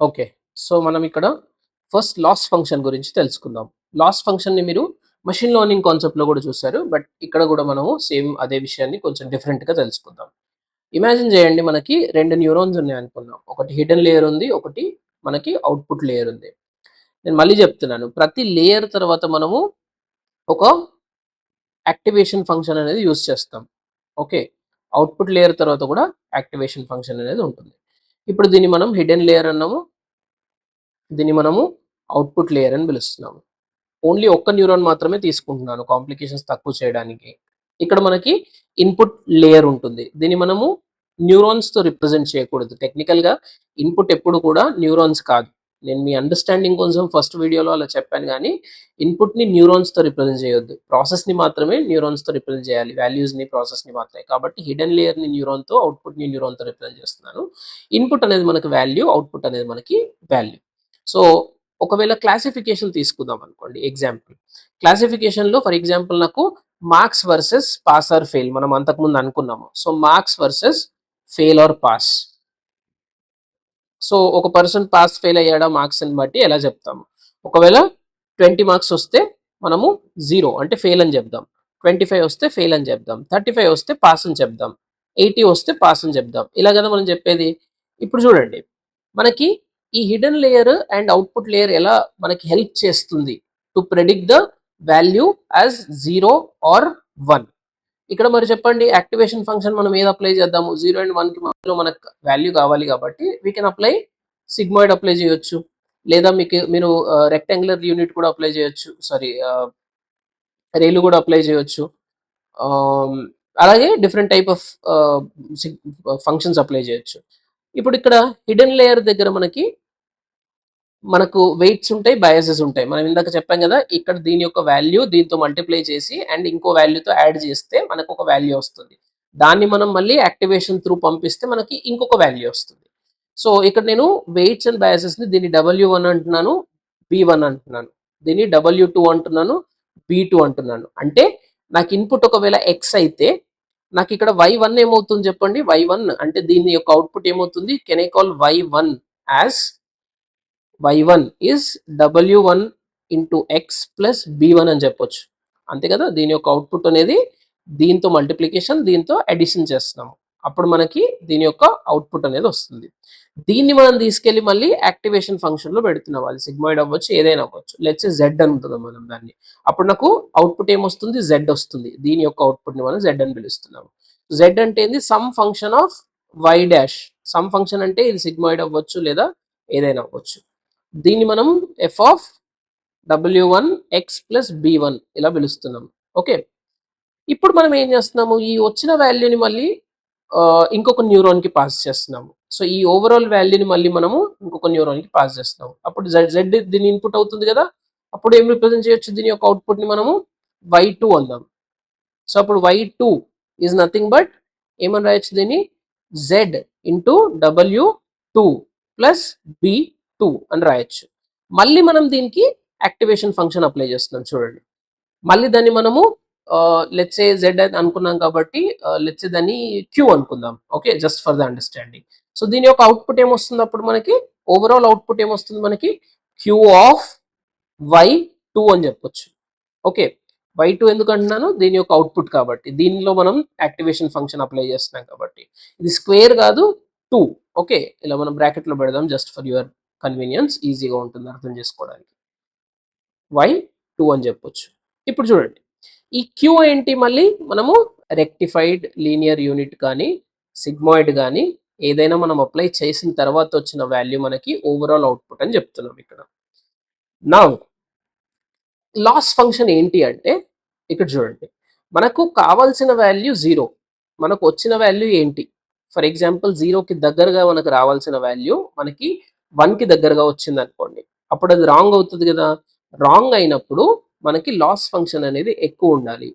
Okay. So మనం ఇక్కడ first loss function గురించి తెలుసుకుందాం. లాస్ ఫంక్షన్ని మీరు మషిన్ లెర్నింగ్ కాన్సెప్ట్లో కూడా చూశారు బట్ ఇక్కడ కూడా మనము సేమ్ అదే విషయాన్ని కొంచెం డిఫరెంట్గా తెలుసుకుందాం. ఇమాజిన్ చేయండి మనకి రెండు న్యూరోన్స్ ఉన్నాయి అనుకుందాం. ఒకటి హిడెన్ లేయర్ ఉంది ఒకటి మనకి అవుట్పుట్ లేయర్ ఉంది. నేను మళ్ళీ చెప్తున్నాను ప్రతి లేయర్ తర్వాత మనము ఒక యాక్టివేషన్ ఫంక్షన్ అనేది యూస్ చేస్తాం. ఓకే. అవుట్పుట్ లేయర్ తర్వాత కూడా యాక్టివేషన్ ఫంక్షన్ అనేది ఉంటుంది. ఇప్పుడు దీన్ని మనం హిడెన్ లేయర్ అన్నాము. దీన్ని మనము అవుట్పుట్ లేయర్ అని పిలుస్తున్నాము. ఓన్లీ ఒక్క న్యూరాన్ మాత్రమే తీసుకుంటున్నాను కాంప్లికేషన్స్ తక్కువ చేయడానికి. ఇక్కడ మనకి ఇన్పుట్ లేయర్ ఉంటుంది. దీన్ని మనము న్యూరాన్స్తో రిప్రజెంట్ చేయకూడదు. టెక్నికల్గా ఇన్పుట్ ఎప్పుడు కూడా న్యూరాన్స్ కాదు. నేను మీ అండర్స్టాండింగ్ కోసం ఫస్ట్ వీడియోలో అలా చెప్పాను కానీ ఇన్పుట్ని న్యూరాన్స్తో రిప్రజెంట్ చేయొద్దు. ప్రాసెస్ని మాత్రమే న్యూరాన్స్తో రిప్రజెంట్ చేయాలి. వాల్యూస్ని ప్రాసెస్ని మాత్రమే. కాబట్టి హిడెన్ లేయర్ని న్యూరాన్తో అవుట్పుట్ని న్యూరాన్తో రిప్రజెంట్ చేస్తున్నాను. ఇన్పుట్ అనేది మనకి వాల్యూ అవుట్పుట్ అనేది మనకి వాల్యూ సో ఒకవేళ క్లాసిఫికేషన్ తీసుకుందాం అనుకోండి ఎగ్జాంపుల్ క్లాసిఫికేషన్లో ఫర్ ఎగ్జాంపుల్ నాకు marks versus pass or fail మనం అంతకుముందు అనుకున్నాము. So marks versus fail or pass so ఒక పర్సన్ పాస్ ఫెయిల్ అయ్యాడా మార్క్స్ అని బట్టి ఎలా చెప్తాము? ఒకవేళ ట్వంటీ మార్క్స్ వస్తే మనము జీరో అంటే ఫెయిల్ అని చెప్దాం. ట్వంటీ ఫైవ్ వస్తే ఫెయిల్ అని చెప్దాం. థర్టీ ఫైవ్ వస్తే పాస్ అని చెప్దాం. ఎయిటీ వస్తే పాస్ అని చెప్దాం. ఇలా కదా మనం చెప్పేది? ఇప్పుడు చూడండి. మనకి ఈ hidden layer and output layer ఎలా మనకి హెల్ప్ చేస్తుంది? To predict the value as zero or one ఇక్కడ మరి చెప్పండి యాక్టివేషన్ ఫంక్షన్ మనం ఏది అప్లై చేద్దాము? జీరో అండ్ వన్కి మధ్యలో మనకు వాల్యూ కావాలి కాబట్టి we can apply sigmoid apply చేయొచ్చు. లేదా మీకు మీరు రెక్టాంగులర్ యూనిట్ కూడా అప్లై చేయొచ్చు. సారీ రైలు కూడా అప్లై చేయొచ్చు. అలాగే different type of functions apply చేయొచ్చు. ఇప్పుడు ఇక్కడ హిడెన్ లేయర్ దగ్గర మనకి మనకు వెయిట్స్ ఉంటాయి బయాసెస్ ఉంటాయి. మనం ఇందాక చెప్పాం కదా ఇక్కడ దీని యొక్క వాల్యూ దీంతో మల్టిప్లై చేసి అండ్ ఇంకో వాల్యూతో యాడ్ చేస్తే మనకు ఒక వాల్యూ వస్తుంది. దాన్ని మనం మళ్ళీ యాక్టివేషన్ త్రూ పంపిస్తే మనకి ఇంకొక వాల్యూ వస్తుంది. సో ఇక్కడ నేను వెయిట్స్ అండ్ బయాసెస్ని దీన్ని డబ్ల్యూ వన్ అంటున్నాను బి వన్ అంటున్నాను. దీన్ని డబ్ల్యూ టూ అంటున్నాను బి టూ అంటున్నాను. అంటే నాకు ఇన్పుట్ ఒకవేళ ఎక్స్ అయితే నాకు ఇక్కడ వై వన్ ఏమవుతుంది చెప్పండి? వై వన్ అంటే దీని యొక్క అవుట్పుట్ ఏమవుతుంది? Can I call Y one as Y one is W one into X plus B one అని చెప్పొచ్చు. అంతే కదా? దీని యొక్క అవుట్పుట్ అనేది దీంతో మల్టిప్లికేషన్ దీంతో అడిషన్ చేస్తున్నాము. అప్పుడు మనకి దీని యొక్క అవుట్పుట్ అనేది వస్తుంది. దీన్ని మనం తీసుకెళ్ళి మళ్ళీ యాక్టివేషన్ ఫంక్షన్లో పెడుతున్నాం అది సిగ్మాయిడ్ అవ్వచ్చు ఏదైనా అవ్వచ్చు. లెట్స్ జెడ్ అనుకుందాం మనం దాన్ని? అప్పుడు నాకు అవుట్పుట్ ఏమొస్తుంది జెడ్ వస్తుంది. దీని యొక్క అవుట్పుట్ని మనం జెడ్ అని పిలుస్తున్నాము. జెడ్ అంటే ఏంది? Some function of Y dash some function అంటే ఇది సిగ్మాయిడ్ అవ్వచ్చు లేదా ఏదైనా అవ్వచ్చు. దీన్ని మనం F of W one X plus B one ఇలా పిలుస్తున్నాం. ఓకే? ఇప్పుడు మనం ఏం చేస్తున్నాము? ఈ వచ్చిన వాల్యూని మళ్ళీ ఇంకొక న్యూరాన్కి పాస్ చేస్తున్నాము. సో ఈ ఓవరాల్ వాల్యూని మళ్ళీ మనము ఇంకొక న్యూరాన్కి పాస్ చేస్తున్నాము. అప్పుడు జెడ్ జెడ్ దీని ఇన్పుట్ అవుతుంది కదా? అప్పుడు ఏం రిప్రజెంట్ చేయొచ్చు? దీని యొక్క అవుట్పుట్ని మనము వై టూ అందాం. సో అప్పుడు Y two is nothing but ఏమని రాయొచ్చు దీన్ని? Z into W two plus B two అని రాయొచ్చు. మళ్ళీ మనం దీనికి యాక్టివేషన్ ఫంక్షన్ అప్లై చేస్తున్నాం చూడండి. మళ్ళీ దాన్ని మనము లెట్సే జెడ్ అని అనుకున్నాం కాబట్టి లెట్సే దాన్ని క్యూ అనుకుందాం. Okay? Just for the understanding so దీని యొక్క అవుట్పుట్ ఏమొస్తుంది అప్పుడు మనకి? ఓవరాల్ అవుట్పుట్ ఏమొస్తుంది మనకి? క్యూ ఆఫ్ వై టూ అని చెప్పొచ్చు. ఓకే? వై టూ ఎందుకు అంటున్నాను? దీని యొక్క అవుట్పుట్ కాబట్టి. దీనిలో మనం యాక్టివేషన్ ఫంక్షన్ అప్లై చేస్తున్నాం కాబట్టి. ఇది స్క్వేర్ కాదు టూ ఓకే? ఇలా మనం బ్రాకెట్లో పెడదాం జస్ట్ ఫర్ యువర్ కన్వీనియన్స్ ఈజీగా ఉంటుంది అర్థం చేసుకోవడానికి. వై టూ అని చెప్పొచ్చు. ఇప్పుడు చూడండి. ఈ క్యూ ఏంటి మళ్ళీ? మనము రెక్టిఫైడ్ లీనియర్ యూనిట్ కానీ సిగ్మాయిడ్ కానీ ఏదైనా మనం అప్లై చేసిన తర్వాత వచ్చిన వాల్యూ మనకి ఓవరాల్ అవుట్పుట్ అని చెప్తున్నాం ఇక్కడ. నా లాస్ ఫంక్షన్ ఏంటి అంటే ఇక్కడ చూడండి. మనకు కావాల్సిన వాల్యూ జీరో మనకు వచ్చిన వాల్యూ ఏంటి? ఫర్ ఎగ్జాంపుల్ జీరోకి దగ్గరగా మనకు రావాల్సిన వాల్యూ మనకి వన్కి దగ్గరగా వచ్చింది అనుకోండి అప్పుడు అది రాంగ్ అవుతుంది కదా? రాంగ్ అయినప్పుడు మనకి లాస్ ఫంక్షన్ అనేది ఎక్కువ ఉండాలి.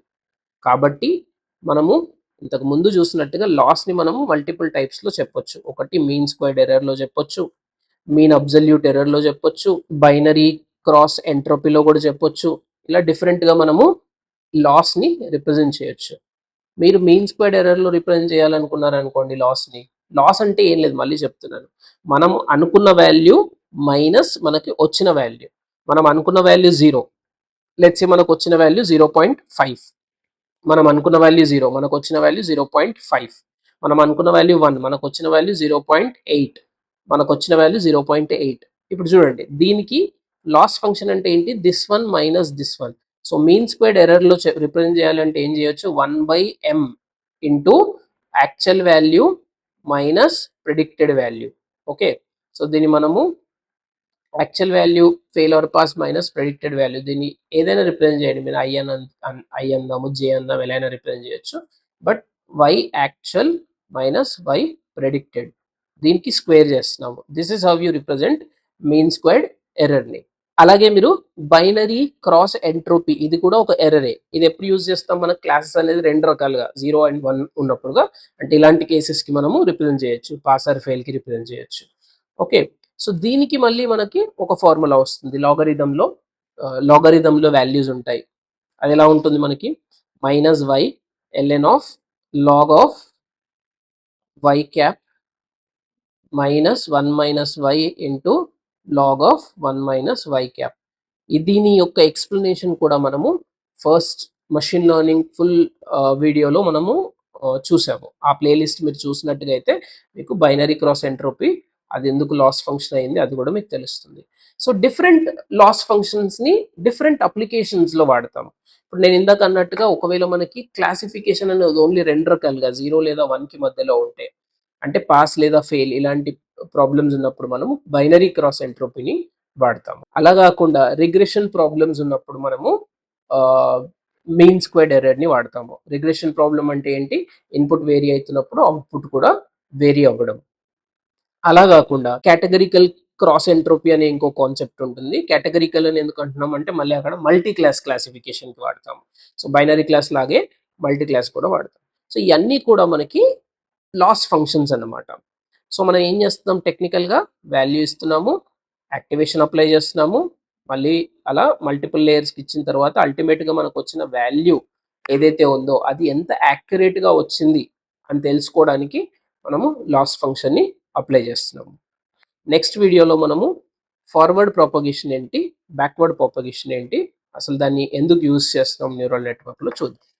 కాబట్టి మనము ఇంతకు ముందు చూసినట్టుగా లాస్ని మనము మల్టిపుల్ టైప్స్లో చెప్పొచ్చు. ఒకటి మీన్ స్క్వైర్డ్ ఎర్రర్లో చెప్పొచ్చు. మీన్ అబ్జల్యూట్ ఎర్రర్లో చెప్పొచ్చు. బైనరీ క్రాస్ ఎంట్రోపీలో కూడా చెప్పొచ్చు. ఇలా డిఫరెంట్గా మనము లాస్ని రిప్రజెంట్ చేయొచ్చు. మీరు మీన్ స్క్వైర్డ్ ఎర్రర్లో రిప్రజెంట్ చేయాలనుకున్నారనుకోండి లాస్ని లాస్ అంటే ఏం లేదు మళ్ళీ చెప్తున్నాను. మనం అనుకున్న వాల్యూ మైనస్ మనకి వచ్చిన వాల్యూ. మనం అనుకున్న వాల్యూ జీరో. లెట్స్ మనకు వచ్చిన వాల్యూ జీరో పాయింట్ ఫైవ్. మనం అనుకున్న వాల్యూ జీరో. మనకు వచ్చిన వాల్యూ జీరో పాయింట్ ఫైవ్. మనం అనుకున్న వాల్యూ వన్. మనకు వచ్చిన వాల్యూ జీరో పాయింట్ ఎయిట్. మనకు వచ్చిన వాల్యూ జీరో పాయింట్ ఎయిట్. ఇప్పుడు చూడండి దీనికి లాస్ ఫంక్షన్ అంటే ఏంటి? This one minus this one so mean squared ఎర్రర్లో represent చేయాలంటే ఏం చేయొచ్చు? One by M into actual value minus predicted value okay so దీన్ని మనము actual value fail or pass minus predicted value దీన్ని ఏదైనా రిప్రజెంట్ చేయండి. మీరు ఐ అన్ ఐ అందాము జే అందాము ఎలా అయినా రిప్రజెంట్ చేయొచ్చు. But Y actual minus Y predicted దీనికి స్క్వేర్ చేస్తున్నాము. This is how you represent mean squared ఎర్రర్ని అలాగే మీరు బైనరీ క్రాస్ ఎంట్రోపీ ఇది కూడా ఒక ఎర్రరే. ఇది ఎప్పుడు యూజ్ చేస్తాం? మన క్లాసెస్ అనేది రెండు రకాలుగా జీరో అండ్ వన్ ఉన్నప్పుడుగా. అంటే ఇలాంటి కేసెస్కి మనము రిప్రజెంట్ చేయొచ్చు. పాస్ ఆర్ ఫెయిల్కి రిప్రజెంట్ చేయొచ్చు. ఓకే. సో దీనికి మళ్ళీ మనకి ఒక ఫార్ములా వస్తుంది. లాగరిథంలో లాగరిథంలో వాల్యూస్ ఉంటాయి. అది ఎలా ఉంటుంది మనకి? Minus Y LN of log of Y cap minus one minus Y into log of one minus Y cap దీని యొక్క ఎక్స్ప్లెనేషన్ కూడా మనము ఫస్ట్ మషిన్ లెర్నింగ్ ఫుల్ వీడియోలో మనము చూసాము. ఆ ప్లేలిస్ట్ మీరు చూసినట్టుగా అయితే మీకు బైనరీ క్రాస్ ఎంట్రోపీ అది ఎందుకు లాస్ ఫంక్షన్ అయింది అది కూడా మీకు తెలుస్తుంది. సో డిఫరెంట్ లాస్ ఫంక్షన్స్ని డిఫరెంట్ అప్లికేషన్స్లో వాడతాము. వాడతాం ఇప్పుడు నేను ఇందాక అన్నట్టుగా ఒకవేళ మనకి క్లాసిఫికేషన్ అనేది ఓన్లీ రెండు రకాలుగా జీరో లేదా వన్కి మధ్యలో ఉంటే అంటే పాస్ లేదా ఫెయిల్ ఇలాంటి ప్రాబ్లమ్స్ ఉన్నప్పుడు మనము బైనరీ క్రాస్ ఎంట్రోపీని వాడతాము. అలా కాకుండా రిగ్రెషన్ ప్రాబ్లమ్స్ ఉన్నప్పుడు మనము మెయిన్ స్క్వేర్డ్ ఎర్రర్ని వాడతాము. రిగ్రెషన్ ప్రాబ్లం అంటే ఏంటి? ఇన్పుట్ వేరీ అవుతున్నప్పుడు అవుట్పుట్ కూడా వేరీ అవ్వడం. అలా కాకుండా కేటగరికల్ క్రాస్ ఎంట్రోపీ అనే ఇంకో కాన్సెప్ట్ ఉంటుంది. కేటగరికల్ అని ఎందుకు అంటున్నాం అంటే మళ్ళీ అక్కడ మల్టీ క్లాస్ క్లాసిఫికేషన్కి వాడతాం సో బైనరీ క్లాస్ లాగే మల్టీ క్లాస్ కూడా వాడతాం సో ఇవన్నీ కూడా మనకి లాస్ ఫంక్షన్స్ అన్నమాట. సో మనం ఏం చేస్తున్నాం? టెక్నికల్గా వాల్యూ ఇస్తున్నాము యాక్టివేషన్ అప్లై చేస్తున్నాము. మళ్ళీ అలా మల్టిపుల్ లేయర్స్కి ఇచ్చిన తర్వాత అల్టిమేట్గా మనకు వచ్చిన వాల్యూ ఏదైతే ఉందో అది ఎంత యాక్యురేట్గా వచ్చింది అని తెలుసుకోవడానికి మనము లాస్ ఫంక్షన్ని అప్లై చేస్తున్నాము. నెక్స్ట్ వీడియోలో మనము ఫార్వర్డ్ ప్రాపగేషన్ ఏంటి బ్యాక్వర్డ్ ప్రాపగేషన్ ఏంటి అసలు దాన్ని ఎందుకు యూజ్ చేస్తున్నాం న్యూరల్ నెట్వర్క్లో చూద్దాం.